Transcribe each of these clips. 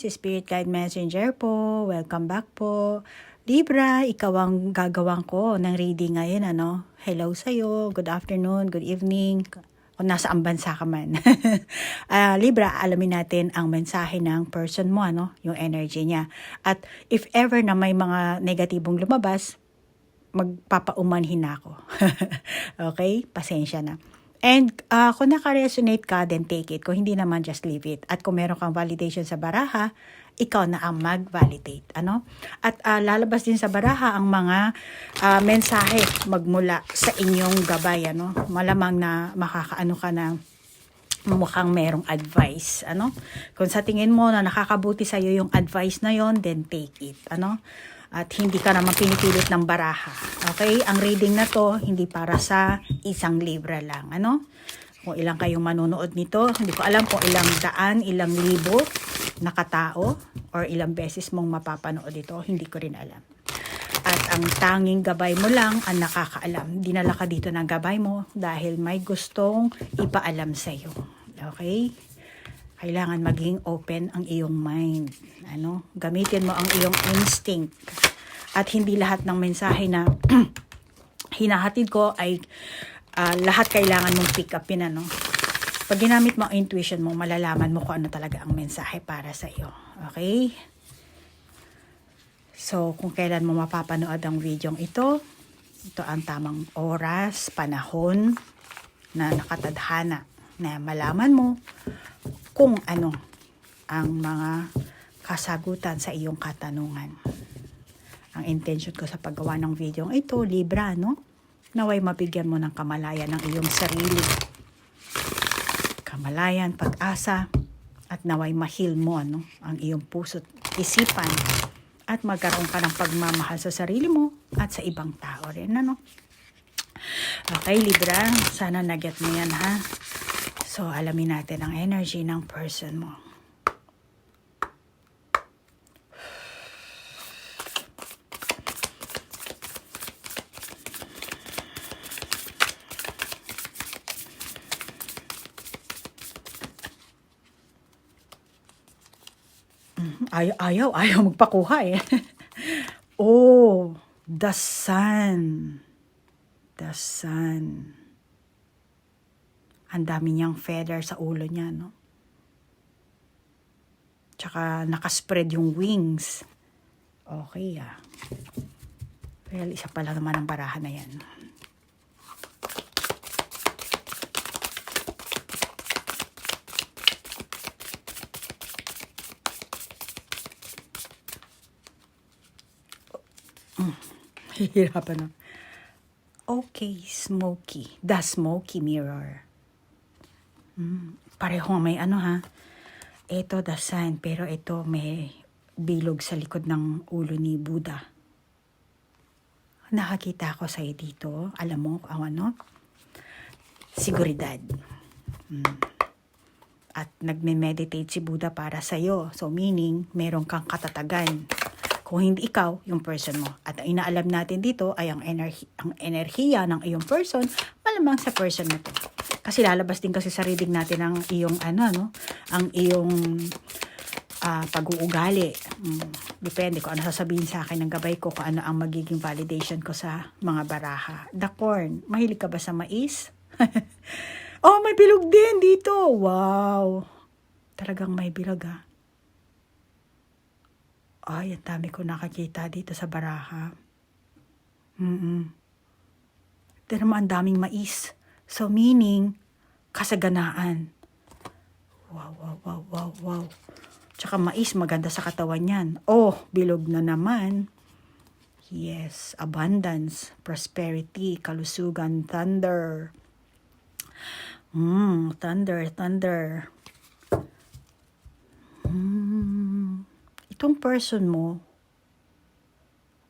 si Spirit Guide Messenger po. Welcome back po. Libra, ikaw ang gagawin ko ng reading ngayon, ano? Hello sa'yo, good afternoon, good evening, o nasa ang bansa ka man. Ah, Libra, alamin natin ang mensahe ng person mo, ano? Yung energy niya. At if ever na may mga negatibong lumabas, magpapaumanhin ako. okay? Pasensya na. And uh, kung naka-resonate ka, then take it. Kung hindi naman, just leave it. At kung meron kang validation sa baraha, ikaw na ang mag-validate. Ano? At uh, lalabas din sa baraha ang mga uh, mensahe magmula sa inyong gabay. Ano? Malamang na makakaano ka na mukhang merong advice, ano? Kung sa tingin mo na nakakabuti sa iyo yung advice na yon, then take it, ano? At hindi ka naman pinipilit ng baraha. Okay? Ang reading na to, hindi para sa isang libra lang, ano? Kung ilang kayong manonood nito, hindi ko alam kung ilang daan, ilang libo na katao, or ilang beses mong mapapanood ito, hindi ko rin alam. At ang tanging gabay mo lang ang nakakaalam. Dinala ka dito ng gabay mo dahil may gustong ipaalam sa iyo. Okay? Kailangan maging open ang iyong mind. Ano? Gamitin mo ang iyong instinct. At hindi lahat ng mensahe na hinahatid ko ay uh, lahat kailangan mong pick upin. Ano? Pag ginamit mo ang intuition mo, malalaman mo kung ano talaga ang mensahe para sa iyo. Okay? So, kung kailan mo mapapanood ang video ito, ito ang tamang oras, panahon na nakatadhana na malaman mo kung ano ang mga kasagutan sa iyong katanungan. Ang intention ko sa paggawa ng video ito, Libra, no? Naway mabigyan mo ng kamalayan ng iyong sarili. Kamalayan, pag-asa, at naway mahil mo ano, ang iyong puso't isipan at magkaroon ka ng pagmamahal sa sarili mo at sa ibang tao rin. Ano? Okay, Libra, sana nagyat mo yan ha. So, alamin natin ang energy ng person mo. Ayaw, ayaw, ayaw magpakuha eh. oh, the sun. The sun. Ang dami niyang feather sa ulo niya, no? Tsaka nakaspread yung wings. Okay, ah. Well, isa pa lang naman ang barahan na yan. Mm. Hihirapan na. Okay, smoky. The smoky mirror. Mm, pareho may ano ha. Ito the sun, pero ito may bilog sa likod ng ulo ni Buddha. Nakakita ko sa dito. Alam mo ang ano? Siguridad. Mm. At nagme-meditate si Buddha para sa iyo. So meaning, meron kang katatagan kung hindi ikaw, yung person mo. At ang inaalam natin dito ay ang, enerhi- ang enerhiya ng iyong person, malamang sa person mo to. Kasi lalabas din kasi sa reading natin ang iyong ano, no? Ang iyong uh, pag-uugali. Mm, depende kung ano sasabihin sa akin ng gabay ko, kung ano ang magiging validation ko sa mga baraha. The corn, mahilig ka ba sa mais? oh, may bilog din dito. Wow. Talagang may bilog ah. Ay, ang dami ko nakakita dito sa baraha. Mm-mm. Pero ang daming mais. So meaning, kasaganaan. Wow, wow, wow, wow, wow. Tsaka mais, maganda sa katawan yan. Oh, bilog na naman. Yes, abundance, prosperity, kalusugan, thunder. Mm, thunder, thunder. Mm itong person mo,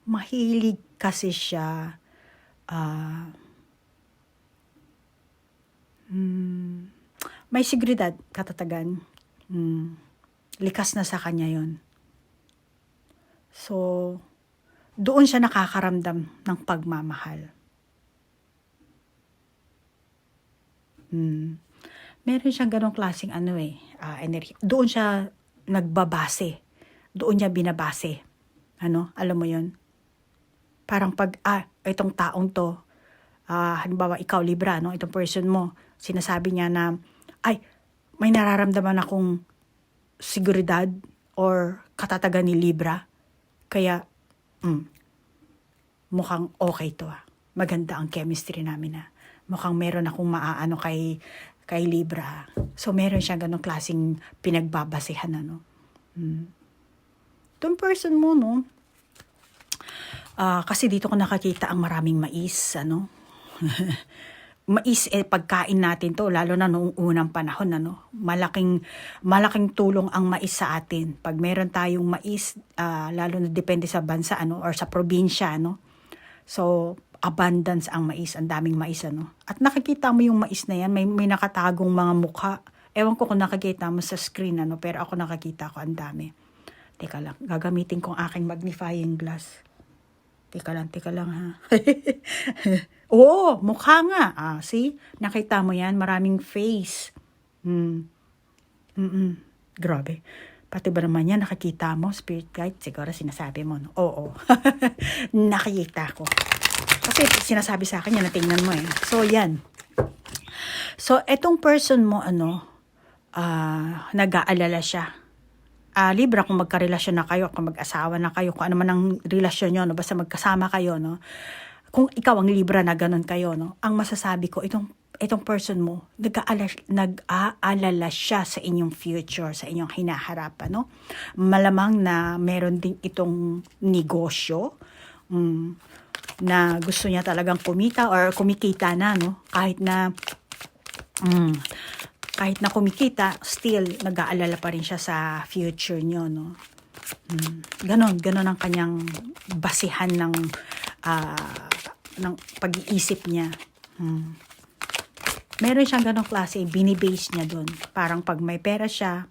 mahilig kasi siya uh, mm, may seguridad, katatagan. Mm, likas na sa kanya yon So, doon siya nakakaramdam ng pagmamahal. Mm. Meron siyang ganong klaseng ano eh, uh, energy. Doon siya nagbabase. Doon niya binabase. Ano? Alam mo yon Parang pag, ah, itong taong to, ah, halimbawa ikaw Libra, no? Itong person mo, sinasabi niya na, ay, may nararamdaman akong seguridad or katatagan ni Libra. Kaya, mm, mukhang okay to ah. Maganda ang chemistry namin ah. Mukhang meron akong maaano kay kay Libra. So meron siya ganong klaseng pinagbabasehan ano. Mm. Itong person mo no. Ah, kasi dito ko nakakita ang maraming mais ano. mais eh pagkain natin to lalo na noong unang panahon ano malaking malaking tulong ang mais sa atin. Pag meron tayong mais ah, lalo na depende sa bansa ano or sa probinsya ano so abundance ang mais ang daming mais ano. At nakikita mo yung mais na yan may may nakatagong mga mukha. Ewan ko kung nakikita mo sa screen ano pero ako nakakita ko ang dami. Teka lang gagamitin ko ang aking magnifying glass. Teka lang, teka lang ha. Oo, mukha nga. Ah, see? Nakita mo yan? Maraming face. Hmm. Mm-mm. Grabe. Pati ba naman yan, nakikita mo, spirit guide? Siguro sinasabi mo, no? Oo. nakikita ko. Kasi sinasabi sa akin yan, natingnan mo eh. So, yan. So, etong person mo, ano, ah, nag-aalala siya ah, Libra kung magkarelasyon na kayo, kung mag-asawa na kayo, kung ano man ang relasyon nyo, no, basta magkasama kayo, no, kung ikaw ang Libra na ganun kayo, no, ang masasabi ko, itong, itong person mo, nag-aalala, siya sa inyong future, sa inyong hinaharap, no? Malamang na meron din itong negosyo, mm, na gusto niya talagang kumita or kumikita na, no? Kahit na, mm, kahit na kumikita, still nag-aalala pa rin siya sa future nyo, no? Hmm. Ganon, ganon ang kanyang basihan ng, uh, ng pag-iisip niya. Hmm. Meron siyang ganong klase, binibase niya doon. Parang pag may pera siya,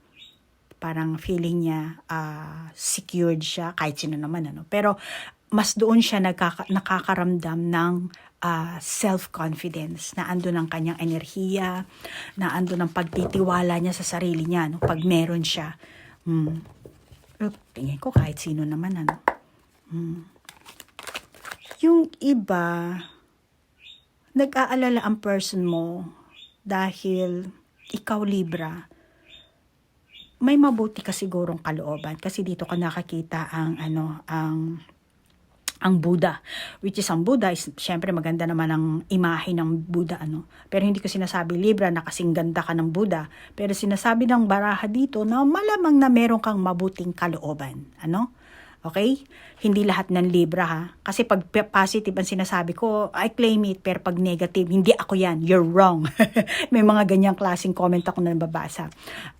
parang feeling niya uh, secured siya, kahit sino naman, ano. Pero mas doon siya nagkaka- nakakaramdam ng uh, self-confidence, na ando ng kanyang enerhiya, na ando ng pagtitiwala niya sa sarili niya, no? pag meron siya. Hmm. Tingin ko kahit sino naman, ano. Hmm. Yung iba, nag-aalala ang person mo dahil ikaw Libra, may mabuti ka sigurong kalooban kasi dito ka nakakita ang ano ang ang Buddha. Which is ang Buddha is syempre maganda naman ang imahe ng Buddha ano. Pero hindi ko sinasabi Libra na kasing ganda ka ng Buddha. Pero sinasabi ng baraha dito na malamang na meron kang mabuting kalooban. Ano? Okay? Hindi lahat ng Libra ha. Kasi pag positive ang sinasabi ko, I claim it. Pero pag negative, hindi ako yan. You're wrong. May mga ganyang klaseng comment ako na nababasa.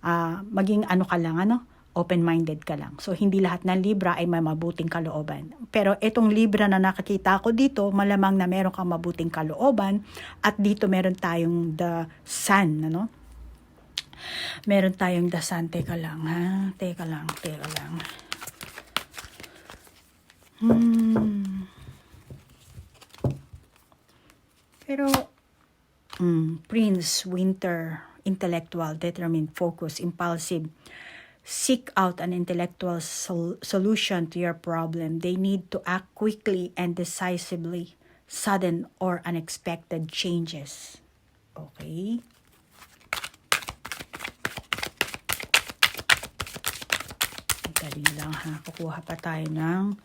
Uh, maging ano ka lang, ano? open-minded ka lang. So, hindi lahat ng Libra ay may mabuting kalooban. Pero itong Libra na nakakita ko dito, malamang na meron kang mabuting kalooban at dito meron tayong the sun, ano? Meron tayong the sun. Teka lang, ha? Teka lang, teka lang. Hmm. Pero, mm, Prince, Winter, intellectual, determined, focus, impulsive, seek out an intellectual sol- solution to your problem. They need to act quickly and decisively, sudden or unexpected changes. Okay? Dali lang ha. Kukuha pa tayo ng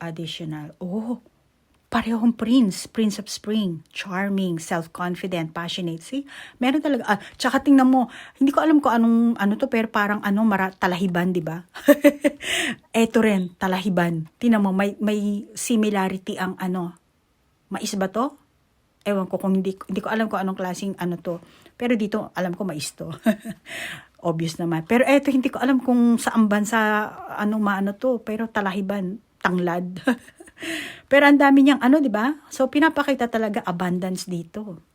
additional. Oh, parehong prince, prince of spring, charming, self-confident, passionate. See, meron talaga, ah, tsaka tingnan mo, hindi ko alam kung anong, ano to, pero parang ano, mara, talahiban, di ba? Eto rin, talahiban. Tingnan mo, may, may similarity ang ano, mais ba to? Ewan ko kung hindi, hindi ko alam kung anong klaseng ano to. Pero dito, alam ko mais to. Obvious naman. Pero eto, hindi ko alam kung saan bansa, ano maano to. Pero talahiban, tanglad. Pero ang dami niyang ano, 'di ba? So pinapakita talaga abundance dito.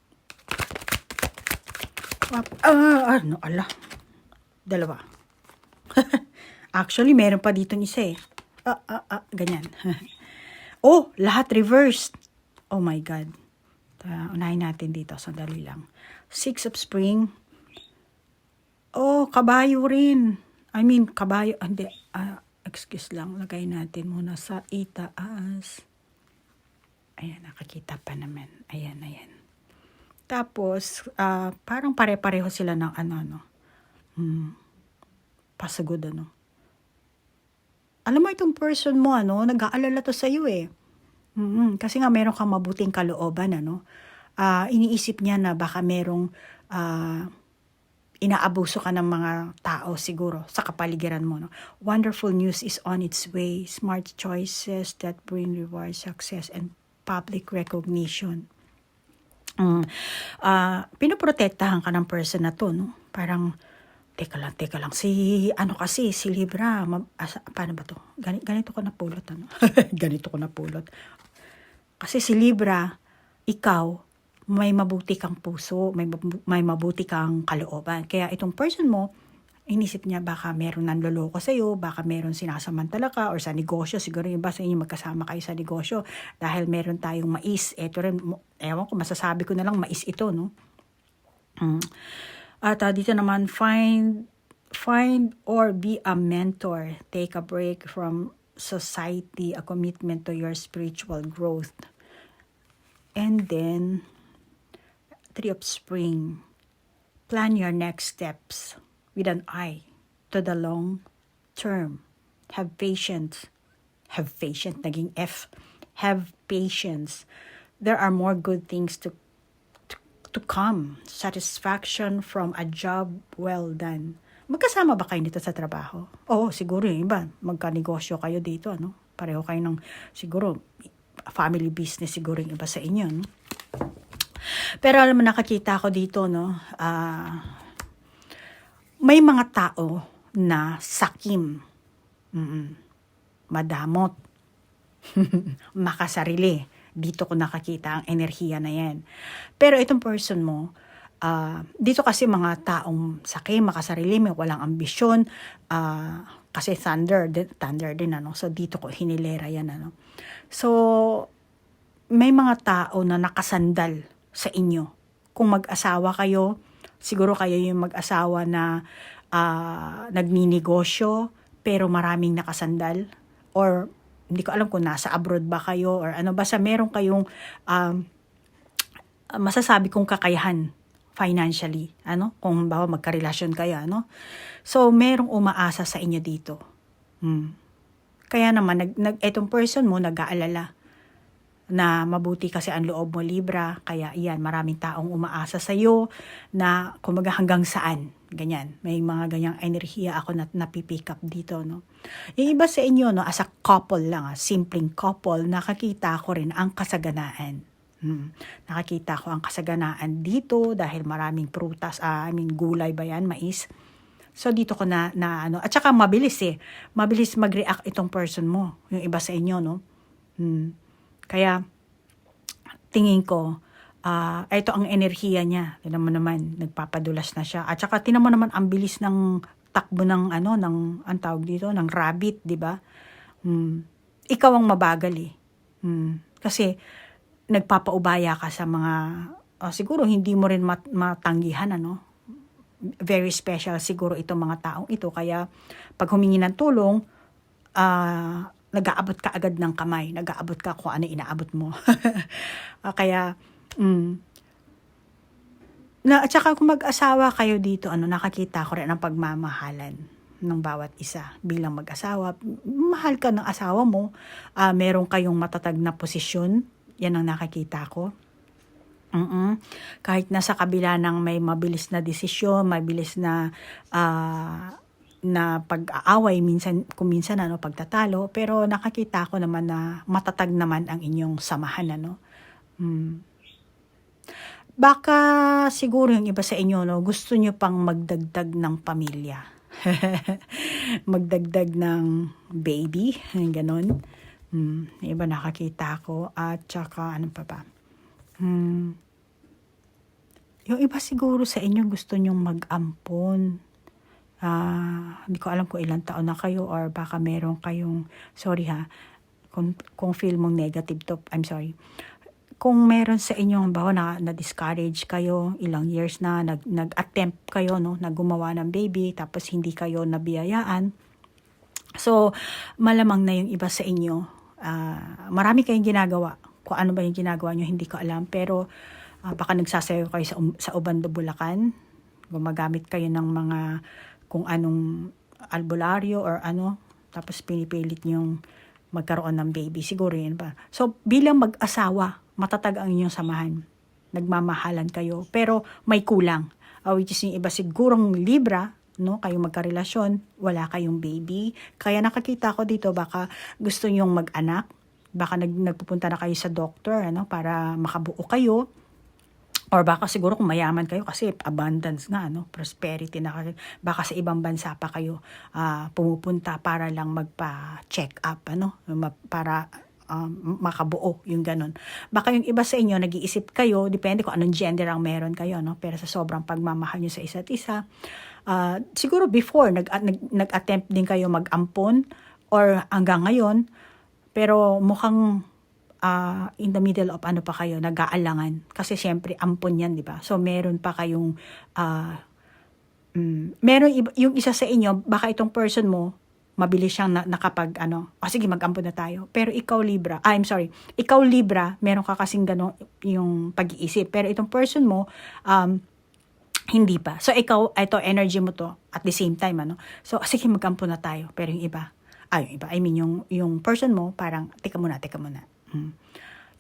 Ah, ano, ala. Dalawa. Actually, meron pa dito isa eh. Ah, ah, ah, ganyan. oh, lahat reversed. Oh my God. Uh, unahin natin dito. Sandali lang. Six of Spring. Oh, kabayo rin. I mean, kabayo, hindi, ah, excuse lang, lagay natin muna sa itaas. Ayan, nakakita pa naman. Ayan, ayan. Tapos, ah, parang pare-pareho sila ng ano, no? Hmm, pasagod, ano? Alam mo, itong person mo, ano, nag-aalala to sa'yo, eh. Mm, kasi nga meron kang mabuting kalooban, ano? Ah, iniisip niya na baka merong ah, inaabuso ka ng mga tao siguro sa kapaligiran mo. No? Wonderful news is on its way. Smart choices that bring reward, success, and public recognition. Mm, ah, pinoprotektahan ka ng person na to, no? Parang, teka lang, teka lang, si, ano kasi, si Libra, ma- asa, paano ba to? Gani, ganito ko napulot, ano? ganito ko napulot. Kasi si Libra, ikaw, may mabuti kang puso, may, may mabuti kang kalooban. Kaya itong person mo, inisip niya baka meron nanloloko sa'yo, baka meron sinasamantala ka, or sa negosyo, siguro yung iba sa inyo magkasama kayo sa negosyo, dahil meron tayong mais, eto rin, ewan ko, masasabi ko na lang mais ito, no? Mm. At ah, dito naman, find, find or be a mentor. Take a break from society, a commitment to your spiritual growth. And then, Tree of Spring. Plan your next steps with an eye to the long term. Have patience. Have patience. Naging F. Have patience. There are more good things to to, to come. Satisfaction from a job well done. Magkasama ba kayo nito sa trabaho? Oo, siguro yung iba. Magka-negosyo kayo dito, ano? Pareho kayo ng, siguro, family business siguro yung iba sa inyo, no? Pero alam mo, nakakita ko dito, no? Ah, may mga tao na sakim. Mm-mm. Madamot. Makasarili. Dito ko nakakita ang enerhiya na yan. Pero itong person mo, ah, dito kasi mga taong sakim, makasarili, may walang ambisyon, ah, kasi thunder, thunder din, ano? So, dito ko hinilera yan, ano? So, may mga tao na nakasandal sa inyo. Kung mag-asawa kayo, siguro kayo yung mag-asawa na ah, nagninegosyo, pero maraming nakasandal. Or, hindi ko alam kung nasa abroad ba kayo, or ano, basta meron kayong um, masasabi kong kakayahan financially, ano? Kung bawa magkarelasyon kayo, ano? So, merong umaasa sa inyo dito. Hmm. Kaya naman, nag, nag, etong person mo, nag-aalala na mabuti kasi ang loob mo Libra, kaya iyan, maraming taong umaasa sa iyo na kumaga hanggang saan, ganyan. May mga ganyang enerhiya ako na napipick up dito, no. Yung iba sa inyo, no, as a couple lang, ah, simpleng couple, nakakita ko rin ang kasaganaan. Hmm. Nakakita ko ang kasaganaan dito dahil maraming prutas, ah, I mean gulay ba yan, mais. So dito ko na, na ano, at saka mabilis eh. Mabilis mag-react itong person mo, yung iba sa inyo, no. Hmm. Kaya, tingin ko, ah ito ang enerhiya niya. Tinan mo naman, nagpapadulas na siya. At saka, tinan mo naman, ang bilis ng takbo ng, ano, ng, ang tawag dito, ng rabbit, di ba? Hmm. Ikaw ang mabagal eh. Hmm. Kasi, nagpapaubaya ka sa mga, ah, siguro hindi mo rin mat- matanggihan, ano? Very special siguro itong mga taong ito. Kaya, pag humingi ng tulong, ah nag-aabot ka agad ng kamay, nag-aabot ka kung ano inaabot mo. Ah, Kaya, mm, na, at saka kung mag-asawa kayo dito, ano, nakakita ko rin ang pagmamahalan ng bawat isa bilang mag-asawa. Mahal ka ng asawa mo, ah, meron kayong matatag na posisyon, yan ang nakakita ko. mm Kahit nasa kabila ng may mabilis na desisyon, mabilis na ah, na pag-aaway minsan kung minsan ano pagtatalo pero nakakita ko naman na matatag naman ang inyong samahan ano mm. baka siguro yung iba sa inyo no gusto nyo pang magdagdag ng pamilya magdagdag ng baby ganon mm. Iba nakakita ko at saka ano pa ba mm. yung iba siguro sa inyo gusto nyong mag-ampon Ah, hindi ko alam kung ilang taon na kayo or baka meron kayong, sorry ha, kung, kung feel mong negative to, I'm sorry. kung meron sa inyo, bawa na, na-discourage kayo, ilang years na, nag, nag-attempt kayo, no, na gumawa ng baby, tapos hindi kayo nabiyayaan. So, malamang na yung iba sa inyo, ah, marami kayong ginagawa. Kung ano ba yung ginagawa nyo, hindi ko alam. Pero, ah, baka nagsasayo kayo sa, um- sa Ubando, Bulacan. Gumagamit kayo ng mga kung anong albularyo or ano. Tapos pinipilit nyong magkaroon ng baby. Siguro yun ba? So, bilang mag-asawa, matatag ang inyong samahan. Nagmamahalan kayo. Pero may kulang. Uh, which is yung iba sigurong Libra, no? Kayong magkarelasyon, wala kayong baby. Kaya nakakita ko dito, baka gusto nyong mag-anak. Baka nag, nagpupunta na kayo sa doctor, ano? Para makabuo kayo. Or baka siguro kung mayaman kayo kasi abundance nga, no? prosperity na kayo. Baka sa ibang bansa pa kayo ah, pumupunta para lang magpa-check up, ano? Para um, makabuo, yung ganun. Baka yung iba sa inyo, nag-iisip kayo, depende kung anong gender ang meron kayo, no? pero sa sobrang pagmamahal nyo sa isa't isa, ah, siguro before, nag, nag, nag-attempt din kayo mag-ampon or hanggang ngayon, pero mukhang ah, in the middle of ano pa kayo, nag-aalangan. Kasi syempre, ampon yan, di ba? So, meron pa kayong, ah, mm, meron, yung isa sa inyo, baka itong person mo, mabilis siyang na, nakapag, ano, o sige, mag-ampon na tayo. Pero ikaw, Libra, ah, I'm sorry, ikaw, Libra, meron ka kasing gano'n yung pag-iisip. Pero itong person mo, um, hindi pa. So, ikaw, ito, energy mo to, at the same time, ano. So, sige, mag-ampon na tayo. Pero yung iba, ay, yung iba, I mean, yung, yung person mo, parang, teka muna, teka muna. Mm.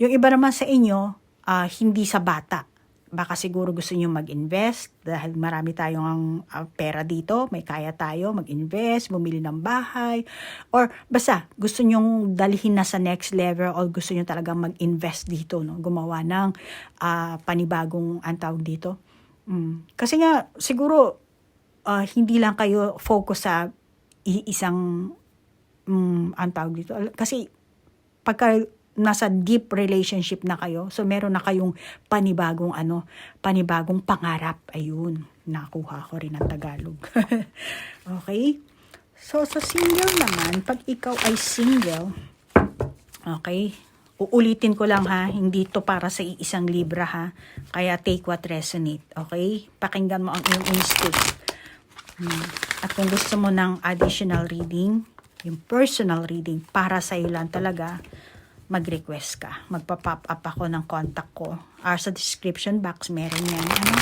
Yung iba naman sa inyo, ah, hindi sa bata. Baka siguro gusto nyo mag-invest dahil marami tayong ah, pera dito, may kaya tayo mag-invest, bumili ng bahay, or basta gusto nyong dalhin na sa next level or gusto nyo talagang mag-invest dito, no? gumawa ng ah, panibagong ang tawag dito. Mm. Kasi nga, siguro, ah, hindi lang kayo focus sa iisang mm, ang dito. Kasi pagka nasa deep relationship na kayo, so meron na kayong panibagong ano, panibagong pangarap. Ayun, nakuha ko rin ang Tagalog. okay? So, sa single naman, pag ikaw ay single, okay, uulitin ko lang ha, hindi to para sa isang libra ha, kaya take what resonate, okay? Pakinggan mo ang iyong instinct. Hmm. At kung gusto mo ng additional reading, yung personal reading, para sa iyo lang talaga, mag-request ka. Magpa-pop up ako ng contact ko. Or sa description box, meron yan. Ano?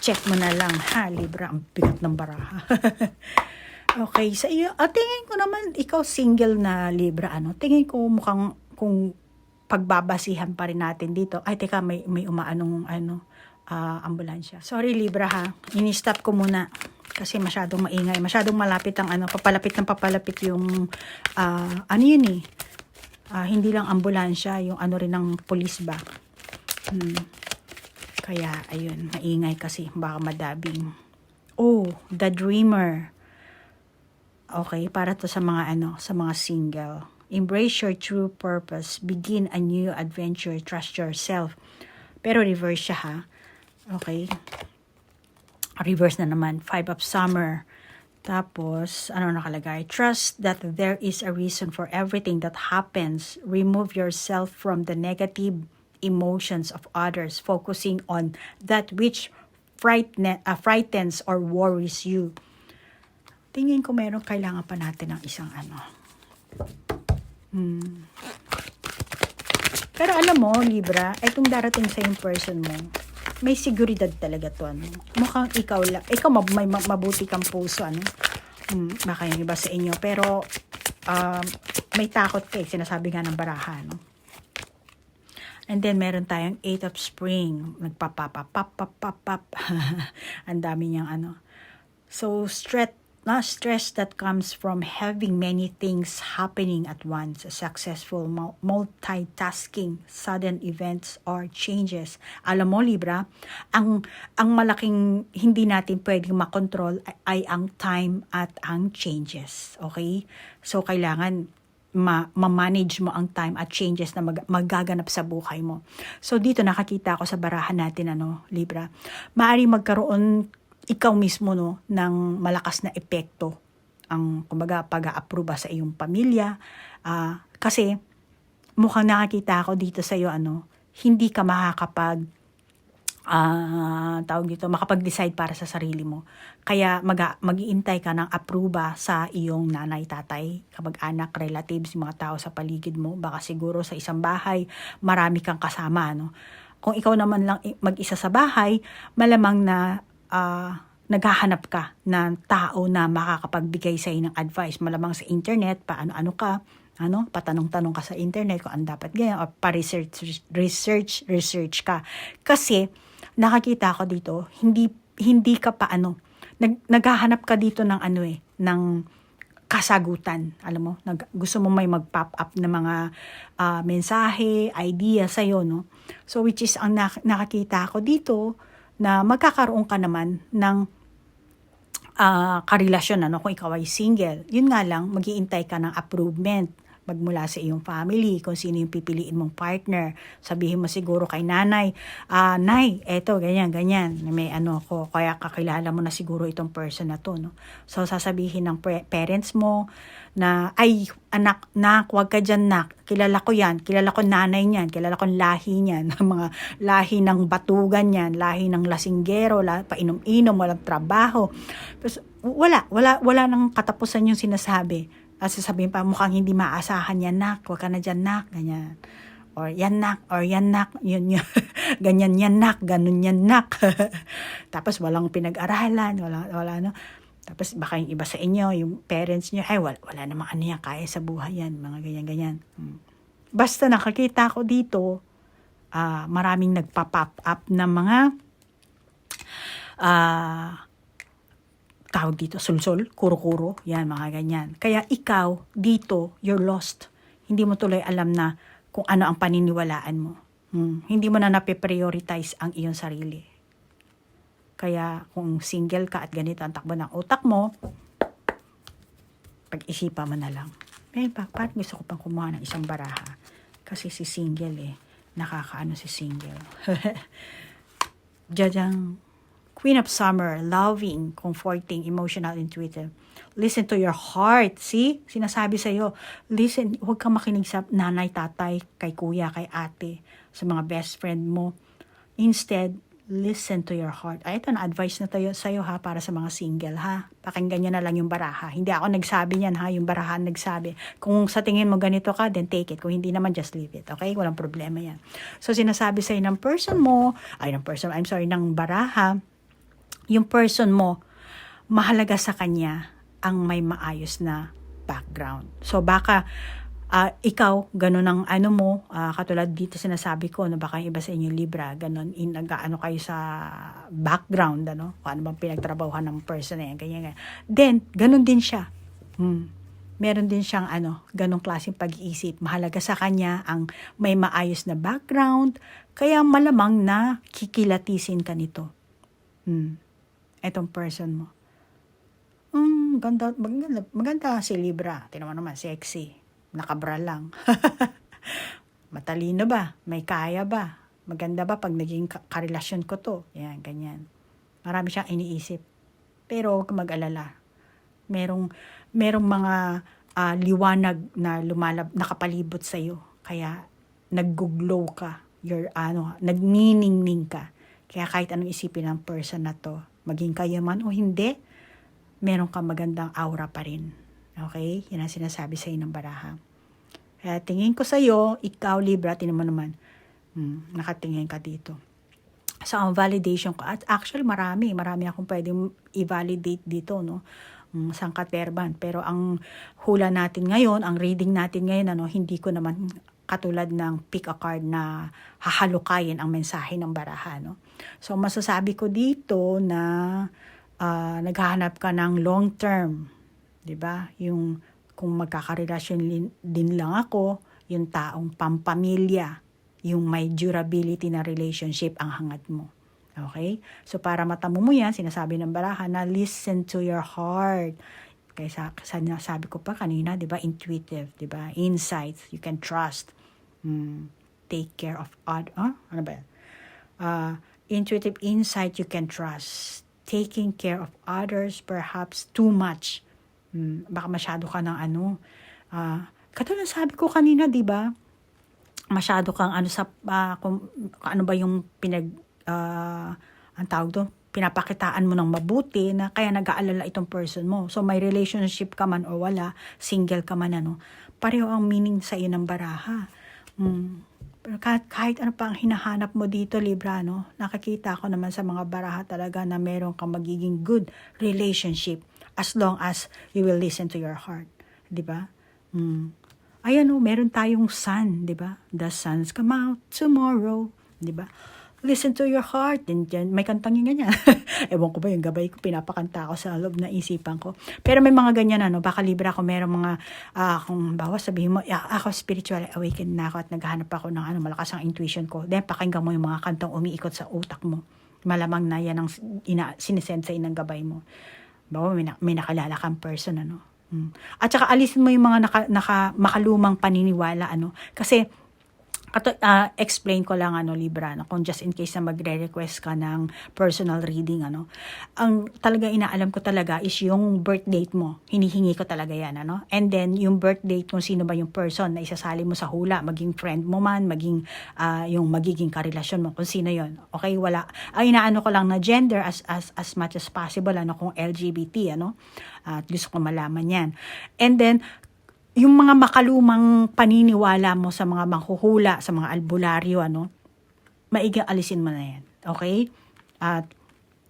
Check mo na lang, ha, Libra. Ang bigat ng baraha. okay, sa iyo, at tingin ko naman, ikaw single na Libra, ano? Tingin ko mukhang, kung pagbabasihan pa rin natin dito, ay, teka, may, may umaanong, ano, ah, ambulansya. Sorry, Libra, ha. Ini-stop ko muna kasi masyadong maingay, masyadong malapit ang ano, papalapit ng papalapit yung ah, ano yun eh. Ah, hindi lang ambulansya, yung ano rin ng police ba. Hmm. Kaya ayun, maingay kasi baka madabing. Oh, The Dreamer. Okay, para to sa mga ano, sa mga single. Embrace your true purpose. Begin a new adventure. Trust yourself. Pero reverse siya ha. Okay reverse na naman, five of summer. Tapos, ano nakalagay? Trust that there is a reason for everything that happens. Remove yourself from the negative emotions of others, focusing on that which frighten, uh, frightens or worries you. Tingin ko meron kailangan pa natin ng isang ano. Hmm. Pero alam mo, Libra, itong darating sa yung person mo, may seguridad talaga to ano. Mukhang ikaw lang, ikaw mab- may ma- mabuti kang puso ano. Hmm, baka yung iba sa inyo pero um, may takot ka eh, sinasabi nga ng baraha no. And then meron tayong eight of spring, nagpapapapapapapap. Ang dami niyang ano. So stress na stress that comes from having many things happening at once, successful mul- multitasking, sudden events or changes. Alam mo, Libra, ang, ang malaking hindi natin pwedeng makontrol ay, ay ang time at ang changes. Okay? So, kailangan ma- ma-manage mo ang time at changes na mag- magaganap sa buhay mo. So, dito nakakita ako sa barahan natin, ano, Libra, maari magkaroon ikaw mismo no ng malakas na epekto ang kumbaga pag-aaproba sa iyong pamilya Ah, kasi mukhang nakakita ako dito sa iyo ano hindi ka makakapag ah tawag dito, makapag-decide para sa sarili mo. Kaya mag mag-iintay ka ng aproba sa iyong nanay, tatay, kamag-anak, relatives, mga tao sa paligid mo. Baka siguro sa isang bahay, marami kang kasama, no? Kung ikaw naman lang mag-isa sa bahay, malamang na ah, naghahanap ka ng tao na makakapagbigay sa ng advice. Malamang sa internet, paano-ano ka, ano, patanong-tanong ka sa internet kung ano dapat ganyan, or pa-research, research, research ka. Kasi, nakakita ko dito, hindi, hindi ka pa ano, nag, naghahanap ka dito ng ano eh, ng kasagutan. Alam mo, nag, gusto mo may mag-pop up na mga ah, mensahe, idea sa'yo, no? So, which is, ang nak- nakakita ko dito, na magkakaroon ka naman ng ah karelasyon ano kung ikaw ay single. Yun nga lang magiintay ka ng approvement magmula sa iyong family, kung sino yung pipiliin mong partner. Sabihin mo siguro kay nanay, ah, nay, eto, ganyan, ganyan, may ano ko, kaya kakilala mo na siguro itong person na to, no? So, sasabihin ng parents mo na, ay, anak, nak, wag ka dyan, nak, kilala ko yan, kilala ko nanay niyan, kilala ko lahi niyan, mga lahi ng batugan yan, lahi ng lasinggero, la, painom-inom, walang trabaho. Tapos, wala, wala, wala nang katapusan yung sinasabi. At sasabihin pa, mukhang hindi maasahan yan, nak. Huwag ka na dyan, nak. Ganyan. Or yan, nak. Or yan, nak. Yun, yun. Ganyan yan, nak. Ganun yan, nak. Tapos walang pinag-aralan. Wala, wala, no. Tapos baka yung iba sa inyo, yung parents nyo, ay, wala, wala namang ano yan, kaya sa buhay yan. Mga ganyan-ganyan. Hmm. Basta nakakita ko dito, ah maraming nagpa-pop up ng mga ah tawag dito, sulsul, kuro-kuro, yan, mga ganyan. Kaya ikaw, dito, you're lost. Hindi mo tuloy alam na kung ano ang paniniwalaan mo. Hmm. Hindi mo na nape-prioritize ang iyong sarili. Kaya kung single ka at ganito ang takbo ng utak mo, pag-isipan mo na lang. Eh, pa, parang gusto ko pang kumuha ng isang baraha. Kasi si single eh. Nakakaano si single. Jajang. Queen of Summer, loving, comforting, emotional, intuitive. Listen to your heart. See? Sinasabi sa'yo, listen, huwag kang makinig sa nanay, tatay, kay kuya, kay ate, sa mga best friend mo. Instead, listen to your heart. Ay, ito na advice na tayo sa'yo ha, para sa mga single ha. Pakinggan nyo na lang yung baraha. Hindi ako nagsabi niyan ha, yung baraha nagsabi. Kung sa tingin mo ganito ka, then take it. Kung hindi naman, just leave it. Okay? Walang problema yan. So, sinasabi sa'yo ng person mo, ay ng person, I'm sorry, ng baraha, yung person mo, mahalaga sa kanya ang may maayos na background. So baka ah, ikaw, ganun ang ano mo, ah, katulad dito sinasabi ko, na baka iba sa inyo Libra, ganun, in, nag-ano kayo sa background, ano, kung ano bang pinagtrabahuhan ng person na yan, ganyan, ganyan. Then, ganun din siya. Hmm. Meron din siyang ano, ganong klaseng pag-iisip. Mahalaga sa kanya ang may maayos na background, kaya malamang na kikilatisin ka nito. Hmm etong person mo. Mm, ganda, maganda, maganda si Libra. Tinan mo naman, sexy. Nakabra lang. Matalino ba? May kaya ba? Maganda ba pag naging ka- karelasyon ko to? Yan, ganyan. Marami siyang iniisip. Pero huwag mag-alala. Merong, merong mga ah, liwanag na lumalab, nakapalibot sa'yo. Kaya nag-glow ka. You're, ano, nagniningning ka. Kaya kahit anong isipin ng person na to, maging kayo man o hindi, meron kang magandang aura pa rin. Okay? Yan ang sinasabi sa ng baraha. Kaya tingin ko sa iyo, ikaw Libra, tinan mo naman, hmm, nakatingin ka dito. So, ang validation ko, at actually marami, marami akong pwedeng i-validate dito, no? Mm, sangkaterban. Pero ang hula natin ngayon, ang reading natin ngayon, ano, hindi ko naman katulad ng pick a card na hahalukayin ang mensahe ng baraha. No? So masasabi ko dito na ah, naghahanap ka ng long term. 'di ba? Yung kung magkakarelasyon din lang ako, yung taong pampamilya, yung may durability na relationship ang hangad mo. Okay? So para matamo mo yan, sinasabi ng baraha na listen to your heart. Kaya sa, sa sabi ko pa kanina, 'di ba, intuitive, 'di ba? Insights, you can trust. Hmm. Take care of odd, huh? Ano ba yan? Uh, intuitive insight you can trust. Taking care of others, perhaps too much. Hmm. Baka masyado ka ng ano. Uh, katulad sabi ko kanina, 'di ba? masyado kang ano sa ah, kung, ano ba yung pinag ah, ang tawag doon pinapakitaan mo ng mabuti na kaya nag-aalala itong person mo. So may relationship ka man o wala, single ka man ano, pareho ang meaning sa iyo ng baraha. Mm. Pero kahit, kahit ano pa ang hinahanap mo dito, Libra, no? Nakakita ko naman sa mga baraha talaga na meron kang magiging good relationship as long as you will listen to your heart. Di ba? Mm. Ayan o, meron tayong sun, di ba? The suns come out tomorrow, di ba? Listen to your heart. Din dyan, may kantang yung ganyan. Ewan ko ba yung gabay ko, pinapakanta ko sa loob na isipan ko. Pero may mga ganyan, ano, baka libra ako, meron mga, ah, kung bawa sabihin mo, "Ah, ako spiritual awakened na ako at naghahanap ako ng ano, malakas ang intuition ko. Then pakinggan mo yung mga kantang umiikot sa utak mo. Malamang na yan ang ina, sinisend sa gabay mo. Bawa may, na- may nakalala kang person, ano. Mm. At saka alisin mo yung mga naka, naka, makalumang paniniwala, ano. Kasi, Kato, ah, explain ko lang ano Libra no kung just in case na magre-request ka ng personal reading ano. Ang talaga inaalam ko talaga is yung birth date mo. Hinihingi ko talaga yan ano. And then yung birth date kung sino ba yung person na isasali mo sa hula maging friend mo man maging ah, yung magiging karelasyon mo kung sino yon okay? Wala. Ay inaano ko lang na gender as as as much as possible ano kung LGBT ano. At gusto ko malaman yan. And then yung mga makalumang paniniwala mo sa mga manghuhula, sa mga albularyo, ano, maigang alisin mo na yan. Okay? At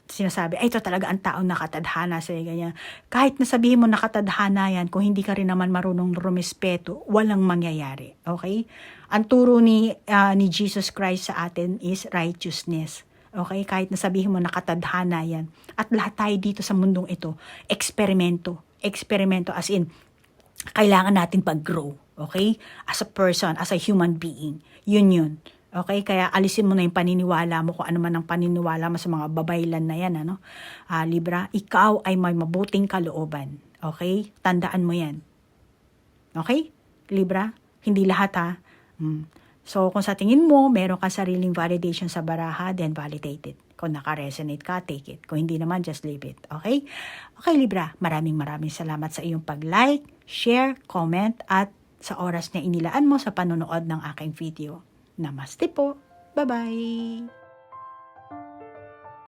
sinasabi, ay, ito talaga ang taong nakatadhana sa ganyan. Kahit nasabihin mo nakatadhana yan, kung hindi ka rin naman marunong rumispeto, walang mangyayari. Okay? Ang turo ni, ah, ni Jesus Christ sa atin is righteousness. Okay? Kahit nasabihin mo nakatadhana yan. At lahat tayo dito sa mundong ito, eksperimento. Eksperimento as in, kailangan natin pag-grow. Okay? As a person, as a human being. Yun yun. Okay? Kaya alisin mo na yung paniniwala mo kung ano man ang paniniwala mo sa mga babaylan na yan. Ano? Ah, Libra, ikaw ay may mabuting kalooban. Okay? Tandaan mo yan. Okay? Libra? Hindi lahat ha. Mm. So, kung sa tingin mo, meron ka sariling validation sa baraha, then validate it. Kung naka-resonate ka, take it. Kung hindi naman, just leave it. Okay? Okay, Libra. Maraming maraming salamat sa iyong pag-like, share, comment, at sa oras na inilaan mo sa panonood ng aking video. Namaste po. Bye-bye!